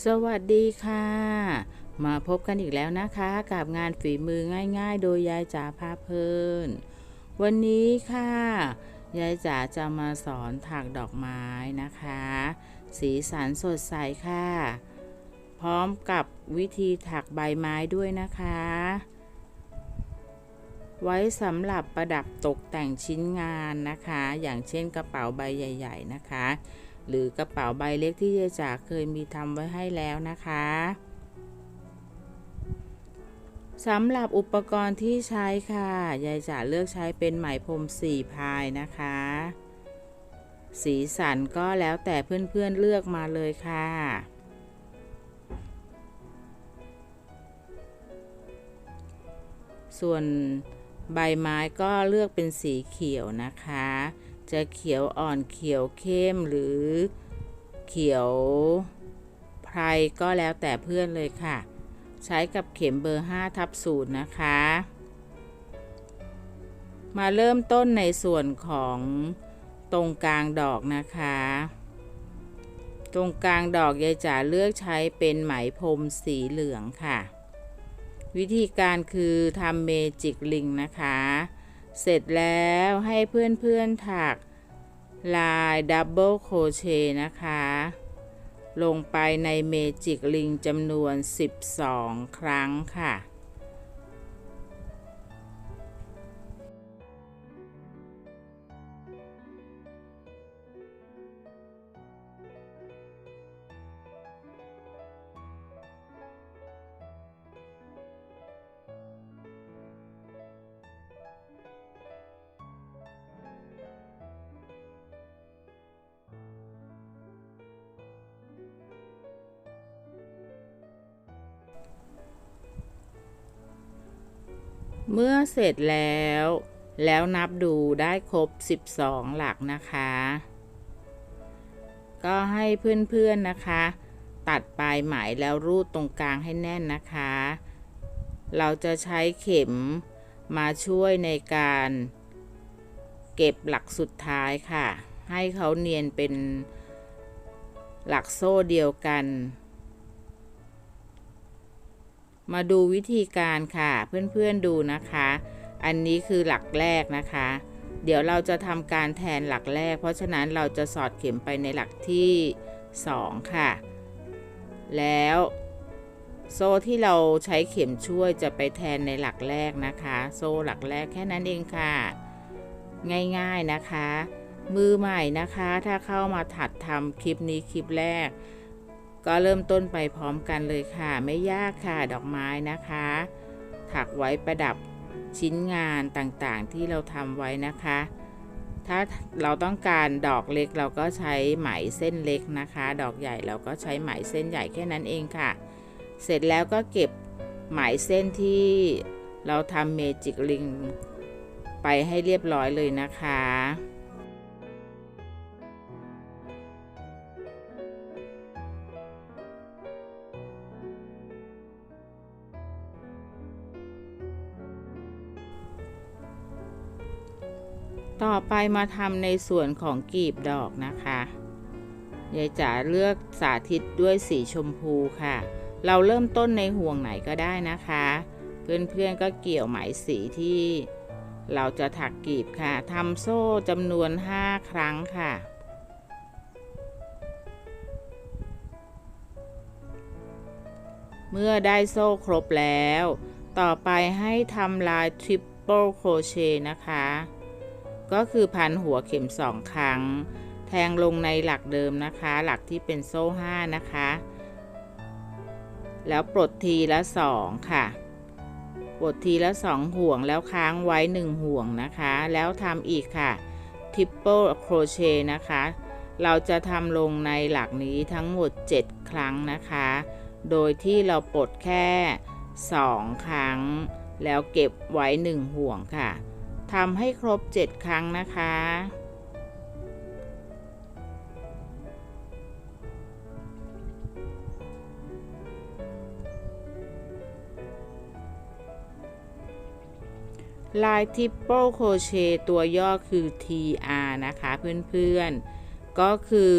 สวัสดีค่ะ มาพบกันอีกแล้วนะคะ กับงานฝีมือง่ายๆ โดยยายจ๋าพาเพลิน วันนี้ค่ะ ยายจ๋าจะมาสอนถักดอกไม้นะคะ สีสันสดใสค่ะ พร้อมกับวิธีถักใบไม้ด้วยนะคะ ไว้สำหรับประดับตกแต่งชิ้นงานนะคะ อย่างเช่นกระเป๋าใบใหญ่ ๆ นะคะ หรือกระเป๋าใบเล็กที่ยายจ๋าเคยมีทำไว้ให้แล้วนะคะสำหรับอุปกรณ์ที่ใช้ค่ะ ยายจ๋าเลือกใช้เป็นไหมพรมสี่พายนะคะ สีสันก็แล้วแต่เพื่อนๆเลือกมาเลยค่ะส่วนใบไม้ก็เลือกเป็นสีเขียวนะคะ จะเขียวอ่อนเขียวเข้มหรือเขียวไพรก็แล้วแต่เพื่อนเลยค่ะ ใช้กับเข็มเบอร์5ทับสูตรนะคะ มาเริ่มต้นในส่วนของตรงกลางดอกนะคะ ตรงกลางดอกยายจ๋าเลือกใช้เป็นไหมพรมสีเหลืองค่ะ วิธีการคือทำเมจิกลิงนะคะ เสร็จแล้วให้เพื่อนๆถักลายดับเบิลโคเชนะคะ ลงไปในเมจิกลิงจำนวน 12 ครั้งค่ะ เมื่อเสร็จแล้ว แล้วนับดูได้ครบ 12 หลักนะคะ ก็ให้เพื่อนๆนะคะ ตัดปลายไหมแล้วรูดตรงกลางให้แน่นนะคะ เราจะใช้เข็มมาช่วยในการเก็บหลักสุดท้ายค่ะ ให้เขาเนียนเป็นหลักโซ่เดียวกัน มาดูวิธีการค่ะเพื่อนๆดูนะคะ อันนี้คือหลักแรกนะคะ เดี๋ยวเราจะทำการแทนหลักแรก เพราะฉะนั้นเราจะสอดเข็มไปในหลักที่ 2 ค่ะ แล้วโซ่ที่เราใช้เข็มช่วยจะไปแทนในหลักแรกนะคะ โซ่หลักแรกแค่นั้นเองค่ะ ง่ายๆนะคะ มือใหม่นะคะ ถ้าเข้ามาถัดทำคลิปนี้คลิปแรก ก็เริ่มต้นไปพร้อมกันเลยค่ะ ไม่ยากค่ะดอกไม้นะคะ ถักไว้ประดับชิ้นงานต่างๆ ที่เราทำไว้นะคะ ถ้าเราต้องการดอกเล็กเราก็ใช้ไหมเส้นเล็กนะคะ ดอกใหญ่เราก็ใช้ไหมเส้นใหญ่แค่นั้นเองค่ะ เสร็จแล้วก็เก็บไหมเส้นที่เราทำเมจิกลิงไปให้เรียบร้อยเลยนะคะ ต่อไปมาทำในส่วนของกลีบดอกนะคะยายจ๋าเลือกสาธิตด้วยสีชมพูค่ะ เราเริ่มต้นในห่วงไหนก็ได้นะคะ เพื่อนๆก็เกี่ยวไหมสีที่ เราจะถักกลีบค่ะทำโซ่จำนวน 5 ครั้งค่ะเมื่อได้โซ่ครบแล้ว ต่อไปให้ทำลายทริปเปิลโครเชต์นะคะ ก็คือพันหัวเข็มสองครั้ง แทงลงในหลักเดิมนะคะ หลักที่เป็นโซ่ห้านะคะ แล้วปลดทีละสองค่ะปลดทีละสองห่วงแล้วค้างไว้หนึ่งห่วงนะคะ แล้วทำอีกค่ะทริปเปิลโครเชต์นะคะ เราจะทำลงในหลักนี้ทั้งหมด 7 ครั้งนะคะ โดยที่เราปลดแค่ 2 ครั้ง แล้วเก็บไว้ 1 ห่วงค่ะ ทำให้ครบ 7 ครั้งนะคะ ลายทิปเปิลโคเชตัวย่อคือ TR นะคะเพื่อนๆ ก็คือ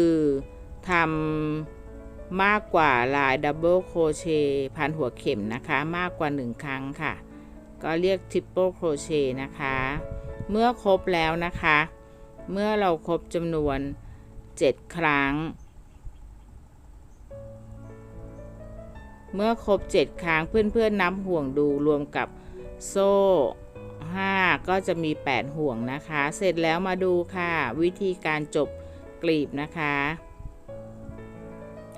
ทำมากกว่าลายดับเบิลโคเชพันหัวเข็มนะคะ มากกว่า 1 ครั้งค่ะ ก็เรียกทริปเปิลโครเชต์นะคะ เมื่อครบแล้วนะคะ เมื่อเราครบจำนวน 7 ครั้ง เมื่อครบ 7 ครั้งเพื่อนๆนับห่วงดูรวมกับโซ่5ก็จะมี 8 ห่วงนะคะ เสร็จแล้วมาดูค่ะ วิธีการจบกลีบนะคะ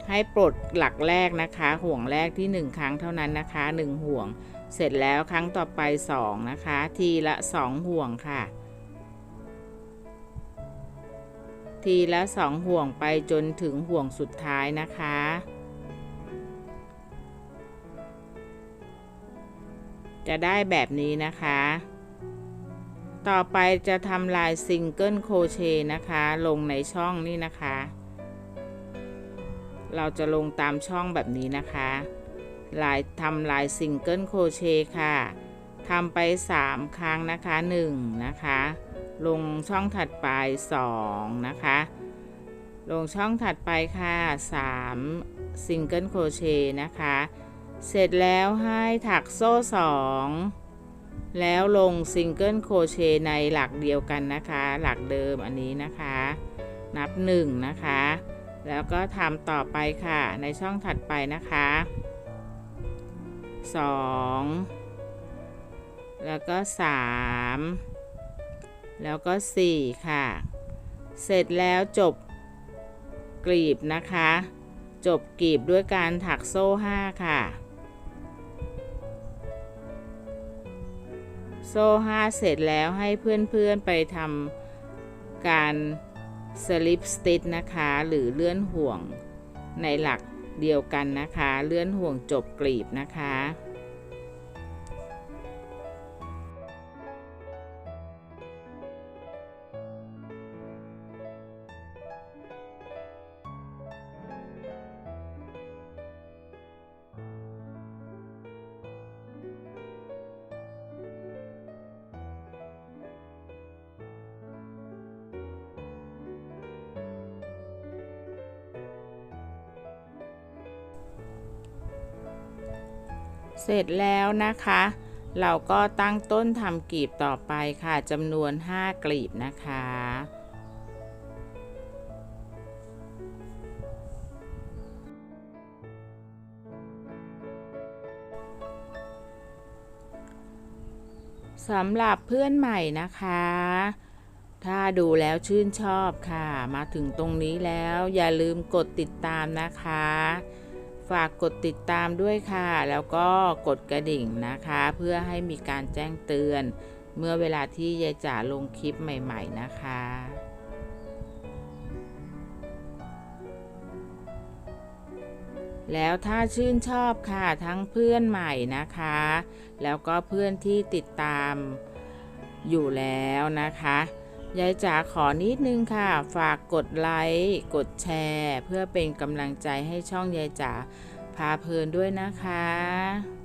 ให้ปลดหลักแรกนะคะ ห่วงแรกที่ 1 ครั้งเท่านั้นนะคะ 1 ห่วง เสร็จแล้วครั้งต่อไป 2 นะคะ ทีละ 2 ห่วงค่ะ ทีละ 2 ห่วงไปจนถึงห่วงสุดท้ายนะคะ จะได้แบบนี้นะคะ ต่อไปจะทำลายซิงเกิลโครเชต์นะคะ ลงในช่องนี่นะคะ เราจะลงตามช่องแบบนี้นะคะ ลายทำลายซิงเกิลโครเชต์ค่ะทำไป 3 ครั้งนะคะ 1 นะคะ ลงช่องถัดไป 2 นะคะ ลงช่องถัดไปค่ะ 3 ซิงเกิลโครเชต์นะคะ เสร็จแล้วให้ถักโซ่ 2 แล้วลงซิงเกิลโครเชต์ในหลักเดียวกันนะคะ หลักเดิมอันนี้นะคะ นับ 1 นะคะ แล้วก็ทำต่อไปค่ะในช่องถัดไปนะคะ 2แล้วก็3แล้วก็4ค่ะ เสร็จแล้วจบกลีบนะคะ จบกลีบด้วยการถักโซ่5ค่ะ โซ่5เสร็จแล้วให้เพื่อนๆไปทำการสลิปสติ t นะคะ หรือเลื่อนห่วงในหลัก เดียวกันนะคะ เลื่อนห่วงจบกลีบนะคะ เสร็จแล้วนะคะ เราก็ตั้งต้นทำกลีบต่อไปค่ะจำนวน 5 กลีบนะคะสำหรับเพื่อนใหม่นะคะ ถ้าดูแล้วชื่นชอบค่ะ มาถึงตรงนี้แล้วอย่าลืมกดติดตามนะคะ ฝากกดติดตามด้วยค่ะ แล้วก็กดกระดิ่งนะคะ เพื่อให้มีการแจ้งเตือน เมื่อเวลาที่ยายจ๋าลงคลิปใหม่ๆนะคะแล้วถ้าชื่นชอบค่ะทั้งเพื่อนใหม่นะคะ แล้วก็เพื่อนที่ติดตามอยู่แล้วนะคะ ยายจ๋าขอนิดนึงค่ะ ฝากกดไลค์กดแชร์ เพื่อเป็นกำลังใจให้ช่องยายจ๋าพาเพลินด้วยนะคะ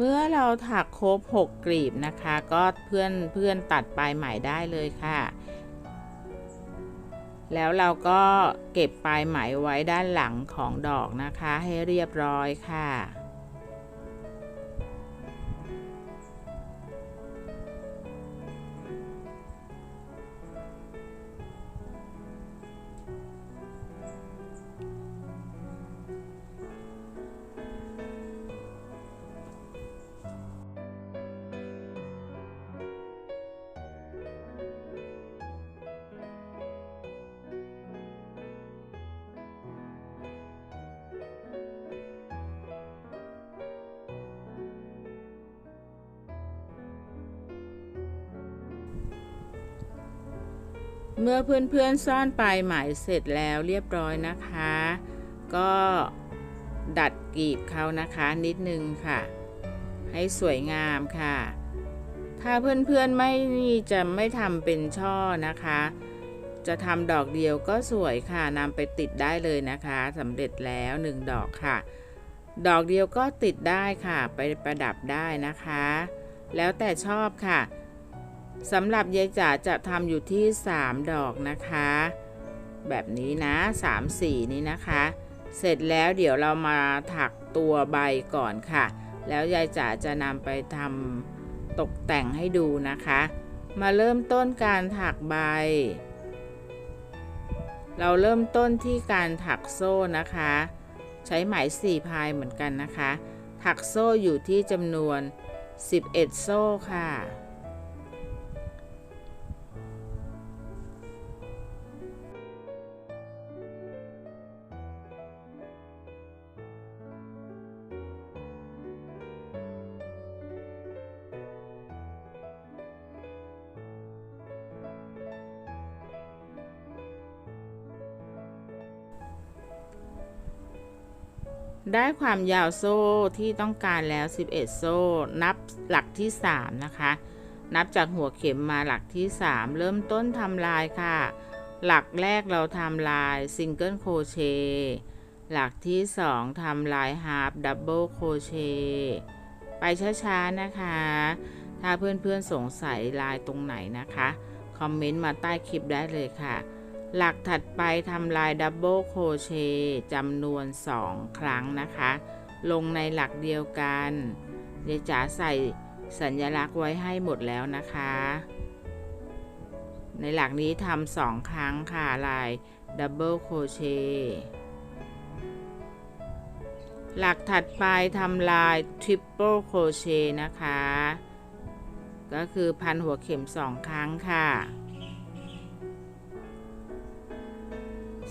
เมื่อเราถักครบ 6 กลีบนะคะ ก็เพื่อนเพื่อนตัดปลายไหมได้เลยค่ะ แล้วเราก็เก็บปลายไหมไว้ด้านหลังของดอกนะคะ ให้เรียบร้อยค่ะ เมื่อเพื่อนๆซ่อนปลายไหมเสร็จแล้วเรียบร้อยนะคะ ก็ดัดกลีบเขานะคะนิดนึงค่ะ ให้สวยงามค่ะ ถ้าเพื่อนๆไม่จะไม่ทำเป็นช่อนะคะ จะทำดอกเดียวก็สวยค่ะนำไปติดได้เลยนะคะสำเร็จแล้วหนึ่งดอกค่ะ ดอกเดียวก็ติดได้ค่ะ ไปประดับได้นะคะ แล้วแต่ชอบค่ะ สำหรับยายจ๋าจะทำอยู่ที่ 3 ดอกนะคะ แบบนี้นะ 3 4 นี้นะคะ เสร็จแล้วเดี๋ยวเรามาถักตัวใบก่อนค่ะ แล้วยายจ๋าจะนำไปทำตกแต่งให้ดูนะคะ มาเริ่มต้นการถักใบ เราเริ่มต้นที่การถักโซ่นะคะ ใช้ไหมสี่พายเหมือนกันนะคะ ถักโซ่อยู่ที่จำนวน 11 โซ่ค่ะ ได้ความยาวโซ่ที่ต้องการแล้ว 11 โซ่ นับหลักที่ 3 นะคะ นับจากหัวเข็มมาหลักที่ 3 เริ่มต้นทำลายค่ะ หลักแรกเราทำลายซิงเกิลโคเชหลักที่ 2ทำลายฮาร์ปดับเบิลโคเชไปช้าๆนะคะ ถ้าเพื่อนๆสงสัยลายตรงไหนนะคะ คอมเมนต์มาใต้คลิปได้เลยค่ะ หลักถัดไปทำลายดับเบิลโคเชจำนวน 2 ครั้งนะคะ ลงในหลักเดียวกันเดี๋ยวจ๋าใส่สัญลักษณ์ไว้ให้หมดแล้วนะคะ ในหลักนี้ทำสองครั้งค่ะลายดับเบิลโคเชหลักถัดไปทำลายทริปเปิลโคเชนะคะ ก็คือพันหัวเข็มสองครั้งค่ะ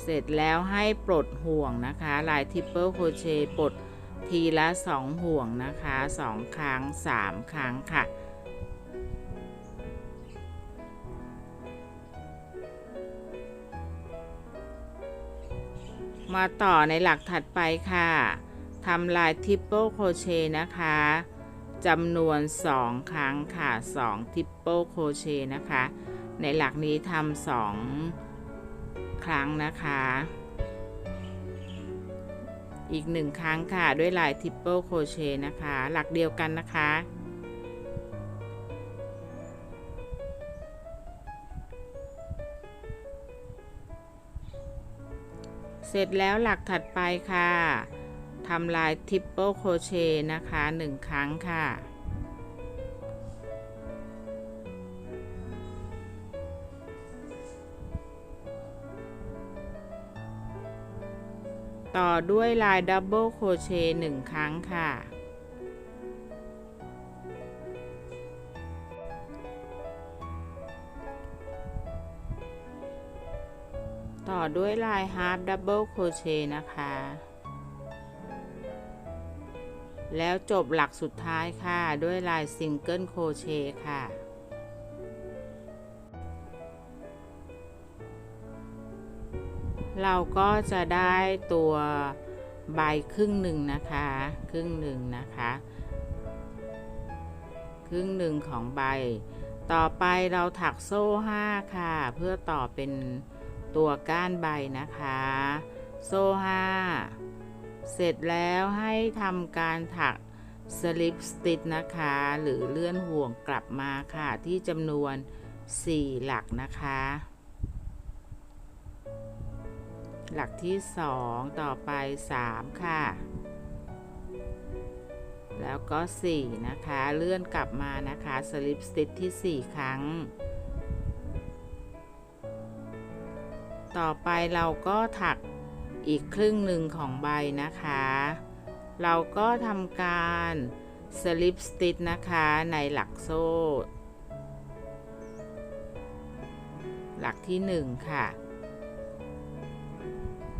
เสร็จแล้วให้ปลดห่วงนะคะลายทริปเปิลโคเชปลดทีละ 2 ห่วงนะคะ 2 ครั้ง 3 ครั้งค่ะ มาต่อในหลักถัดไปค่ะทำลายทริปเปิลโคเชนะคะจำนวน 2 ครั้งค่ะ 2ทริปเปิลโคเชนะคะ ในหลักนี้ทำสอง ครั้งนะคะ อีกหนึ่งครั้งค่ะด้วยลายทริปเปิลโคเชนะคะ หลักเดียวกันนะคะ เสร็จแล้วหลักถัดไปค่ะทำลายทริปเปิลโคเชนะคะหนึ่งครั้งค่ะ ต่อด้วยลายดับเบิลโคเชหนึ่งครั้งค่ะ ต่อด้วยลายฮาร์ปดับเบิลโคเชต์นะคะ แล้วจบหลักสุดท้ายค่ะ ด้วยลายซิงเกิลโคเชต์ค่ะ เราก็จะได้ตัวใบครึ่งหนึ่งนะคะ ครึ่งหนึ่งนะคะ ครึ่งหนึ่งของใบ ต่อไปเราถักโซ่ 5 ค่ะ เพื่อต่อเป็นตัวก้านใบนะคะ โซ่ 5 เสร็จแล้วให้ทำการถักสลิปสติ t นะคะ หรือเลื่อนห่วงกลับมาค่ะ ที่จำนวน 4 หลักนะคะ หลักที่ 2 ต่อไป 3 ค่ะ แล้วก็ 4 นะคะ เลื่อนกลับมานะคะสลิปสติ t ที่ 4 ครั้ง ต่อไปเราก็ถักอีกครึ่งหนึ่งของใบนะคะ เราก็ทำการสลิปสติ t นะคะในหลักโซ่ หลักที่ 1 ค่ะ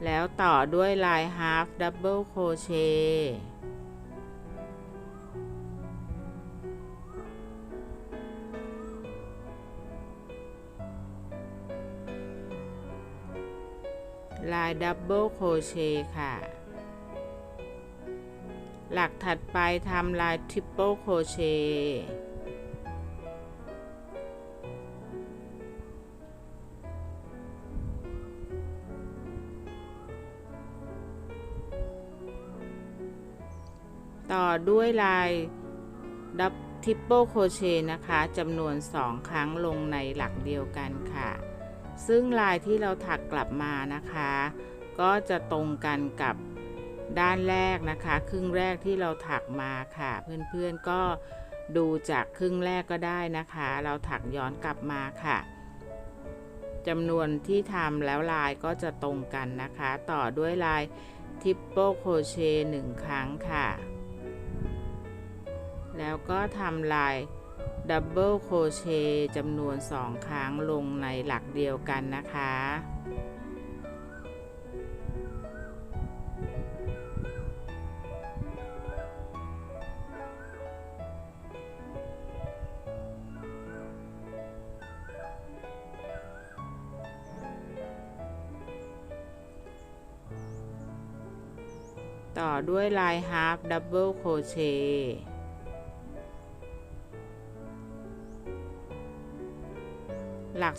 แล้วต่อด้วยลาย half double crochet ลายดับเบิลโครเชต์ค่ะ หลักถัดไปทำลายทริ ด้วยลายดับทริปเปิลโครเชต์นะคะจำนวน 2 ครั้งลงในหลักเดียวกันค่ะ ซึ่งลายที่เราถักกลับมานะคะ ก็จะตรงกันกับด้านแรกนะคะ ครึ่งแรกที่เราถักมาค่ะ เพื่อนๆก็ดูจากครึ่งแรกก็ได้นะคะ เราถักย้อนกลับมาค่ะจำนวนที่ทำแล้วลายก็จะตรงกันนะคะ ต่อด้วยลายทิปเปิลโครเชต์หนึ่งครั้งค่ะ แล้วก็ทำลายดับเบิลโครเชต์จำนวน 2 ครั้งลงในหลักเดียวกันนะคะ ต่อด้วยลาย half double crochet หลัก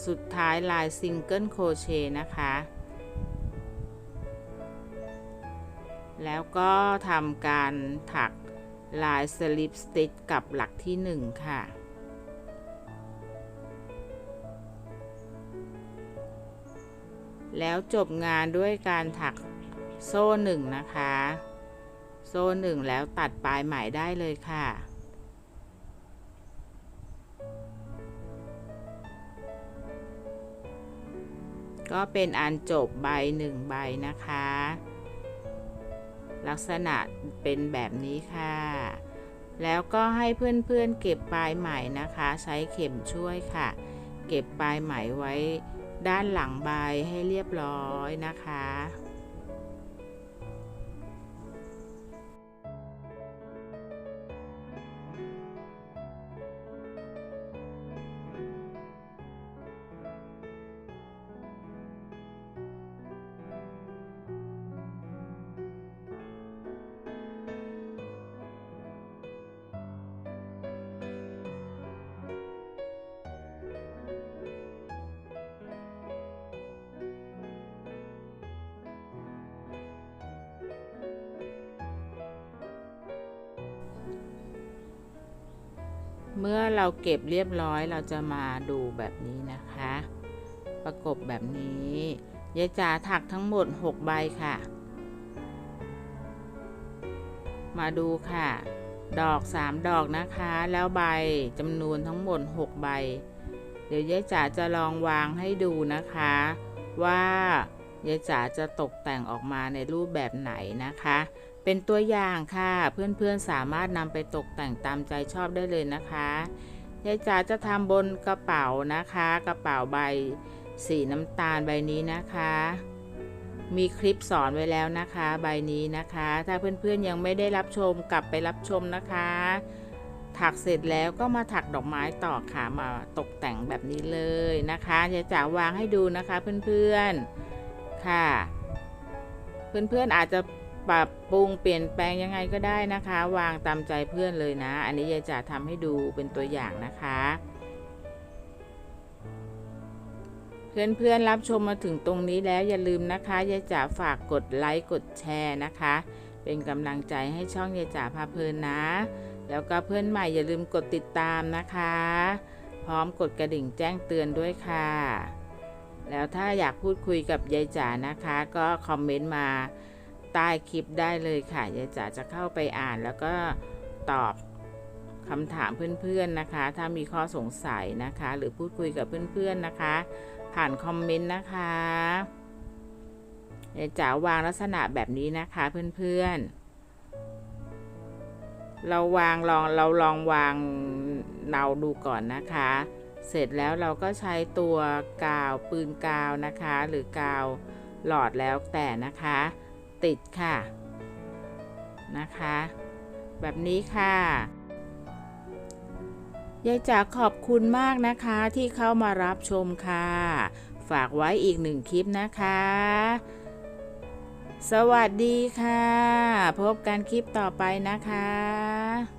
สุดท้ายลายซิงเกิลโครเชต์นะคะ แล้วก็ทำการถักลายสลิปสติ t กับหลักที่ 1 ค่ะ แล้วจบงานด้วยการถักโซ่หนึ่งนะคะ โซ่หนึ่งแล้วตัดปลายไหมได้เลยค่ะ ก็เป็นอันจบใบหนึ่งใบนะคะ ลักษณะเป็นแบบนี้ค่ะ แล้วก็ให้เพื่อนๆเก็บปลายไหมนะคะ ใช้เข็มช่วยค่ะ เก็บปลายไหมไว้ด้านหลังใบให้เรียบร้อยนะคะ เมื่อเราเก็บเรียบร้อยเราจะมาดูแบบนี้นะคะ ประกบแบบนี้ยายจ๋าถักทั้งหมด 6 ใบค่ะ มาดูค่ะ ดอก 3 ดอกนะคะ แล้วใบจำนวนทั้งหมด 6 ใบ เดี๋ยวยายจ๋าจะลองวางให้ดูนะคะ ว่ายายจ๋าจะตกแต่งออกมาในรูปแบบไหนนะคะ เป็นตัวอย่างค่ะ เพื่อนๆสามารถนำไปตกแต่งตามใจชอบได้เลยนะคะยายจ๋าจะทำบนกระเป๋านะคะ กระเป๋าใบสีน้ำตาลใบนี้นะคะ มีคลิปสอนไว้แล้วนะคะ ใบนี้นะคะ ถ้าเพื่อนๆยังไม่ได้รับชมกลับไปรับชมนะคะ ถักเสร็จแล้วก็มาถักดอกไม้ต่อค่ะมาตกแต่งแบบนี้เลยนะคะยายจ๋าวางให้ดูนะคะเพื่อนๆค่ะ เพื่อนๆอาจจะ ปรับปรุงเปลี่ยนแปลงยังไงก็ได้นะคะ วางตามใจเพื่อนเลยนะ อันนี้ยายจ๋าทำให้ดูเป็นตัวอย่างนะคะ เพื่อนๆรับชมมาถึงตรงนี้แล้วอย่าลืมนะคะยายจ๋าฝากกดไลค์กดแชร์นะคะ เป็นกำลังใจให้ช่องยายจ๋าพาเพลินนะ แล้วก็เพื่อนใหม่อย่าลืมกดติดตามนะคะ พร้อมกดกระดิ่งแจ้งเตือนด้วยค่ะแล้วถ้าอยากพูดคุยกับยายจ๋านะคะ ก็คอมเมนต์มา ใต้คลิปได้เลยค่ะยายจ๋าจะเข้าไปอ่านแล้วก็ตอบคำถามเพื่อนๆนะคะ ถ้ามีข้อสงสัยนะคะ หรือพูดคุยกับเพื่อนๆนะคะ ผ่านคอมเมนต์นะคะยายจ๋าวางลักษณะแบบนี้นะคะเพื่อนๆ เราวางลองเราลองวางเนาดูก่อนนะคะ เสร็จแล้วเราก็ใช้ตัวกาวปืนกาวนะคะ หรือกาวหลอดแล้วแต่นะคะ ติดค่ะนะคะ แบบนี้ค่ะยายจ๋าขอบคุณมากนะคะที่เข้ามารับชมค่ะ ฝากไว้อีกหนึ่งคลิปนะคะ สวัสดีค่ะ พบกันคลิปต่อไปนะคะ